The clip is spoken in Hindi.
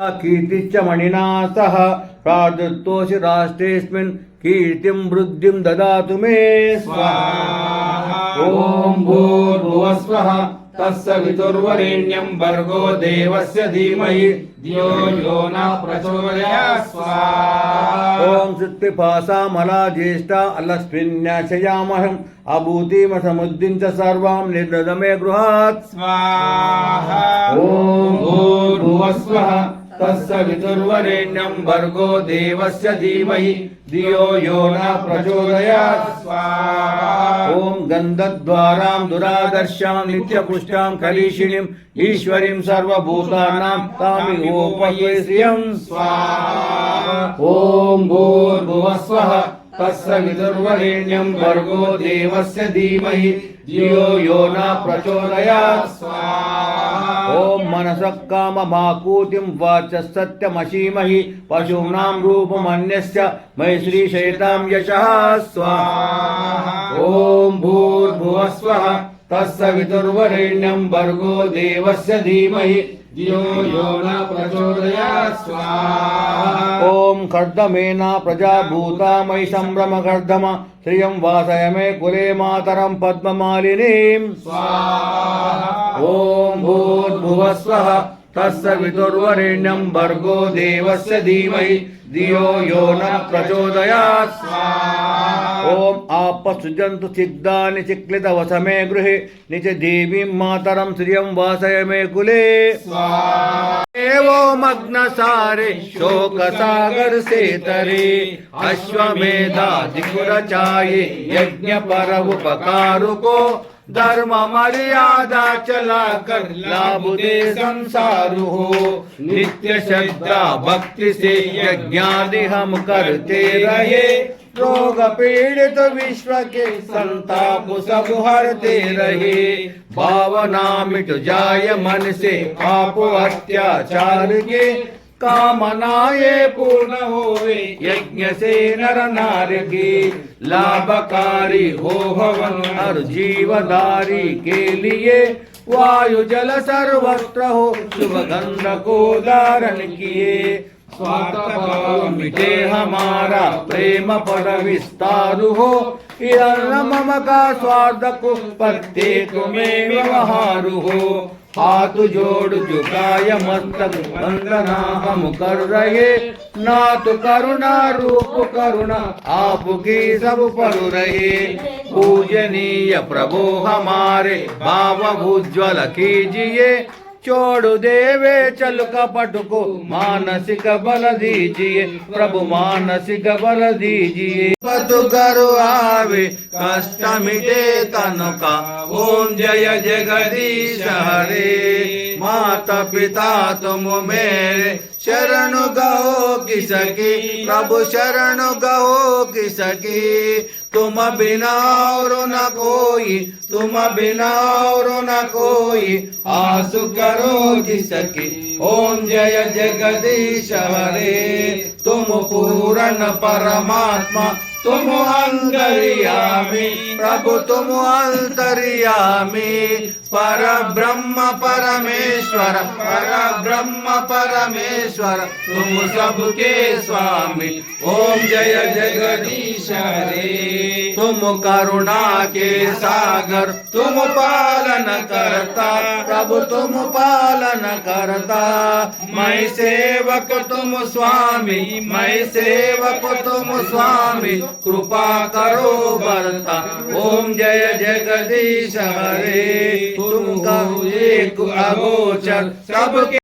कीर्तिश्च मणिना सह प्रादुत्तोषि राष्ट्रेऽस्मिन् कीर्तिं वृद्धिं ददातु मे स्वाहा। ॐ भूर्भुवस्वः तत्सवितुर्वरेण्यं भर्गो देवस्य धीमहि। धियो यो न प्रचोदयात् स्वाहा। ॐ सुत्पिपासामला ज्येष्ठा अलस्मिन्याशयामहम् अभूतिमसमुद्दिं च सर्वां निर्दद मे गृहात्। स्वाहा। ॐ भूर्भुवस्वः तत्सवितुर्वरेण्यं भर्गो देवस्य धीमहि। धियो यो न प्रचोदयात्। स्वाहा। ॐ गन्धद्वारां दुरादर्शां नित्यपुष्टां कलीशिणीम् ईश्वरीं सर्वभूतानां तामिहोपयेश्रियं स्वाहा। ॐ भूर्भुवस्वः तस्य विदुर्वरेण्यं भर्गो देवस्य धीमहि। धियो यो न प्रचोदयात्। स्वाहा। ॐ मनसः काममाकूतिं वाच सत्यमशीमहि पशूनां रूपमन्यस्य मयि श्रीशयतां यशः स्वाहा। ॐ भूर्भुवः स्वः विदुर्वरेण्यं भर्गो देवस्य धीमहि ॐ कर्दमेना प्रजा भूता मयि सम्भ्रमकर्दम श्रियं वासय मे कुले मातरं पद्ममालिनीम्। स्वाहा। ॐ भूर्भुवस्वः तस्य विदुर्वरेण्यं भर्गो देवस्य धीमहि धियो यो न प्रचोदयात्। स्वाहा। ॐ आपसृजन्तु सिग्धानि चिक्लितवसमे गृहे, निज देवीं मातरं श्रियं वासय मे कुले। स्वाहा एवमग्नसारे शोकसागर सेतरे अश्वमेधाधिकुरचाये यज्ञपरमुपकारुको धर्म मर्यादा चला कर लाभुदे संसारु हो नित्य श्रद्धा भक्ति से यज्ञादि हम करते रहे रोग पीड़ित विश्व के संताप सब हरते रहे। भावना मिट जाय मन से पाप अत्याचार के कामनाए पूर्ण होवे। यज्ञ से नर नार की लाभकारी हो हवन हर जीवदारी के लिए वायु जल सर्वत्र हो। शुभ गंध को धारण किए। स्वार्थ भाव मिटे हमारा प्रेम पर विस्तारु हो मम का स्वार्थ को पत्ते तुम्हें व्यवहारु हो हाथ जोड़ झुकाय मस्तक वंदना हम कर रहे नाथ करुणा रूप करुणा आपकी सब पर रहे पूजनीय प्रभु हमारे भाव उज्ज्वल कीजिए छोड़ देवे, चल कपट को मानसिक बल दीजिए, प्रभु मानसिक बल दीजिए। पतु करु आवे, कष्ट मिटे तनु का, ओम जय जगदीश हरे। माता पिता तुम मेरे, शरण गहो किसकी प्रभु शरण गहो किसकी तुम बिना और न कोई, तुम बिना और न कोई आसु करो जिसकी ओम जय जगदीश हरे तुम पूर्ण परमात्मा, तुम अंतर्यामी प्रभु तुम अंतर्यामी। पर ब्रह्म परमेश्वर पर ब्रह्म परमेश्वर, तुम सबके स्वामी। ओम जय जगदीश हरे तुम करुणा के सागर, तुम पालन करता। प्रभु, तुम पालन करता। मैं सेवक तुम स्वामी मैं सेवक तुम स्वामी, कृपा करो बरता। ओम जय जगदीश हरे। तुम का एक अगोचर, सबके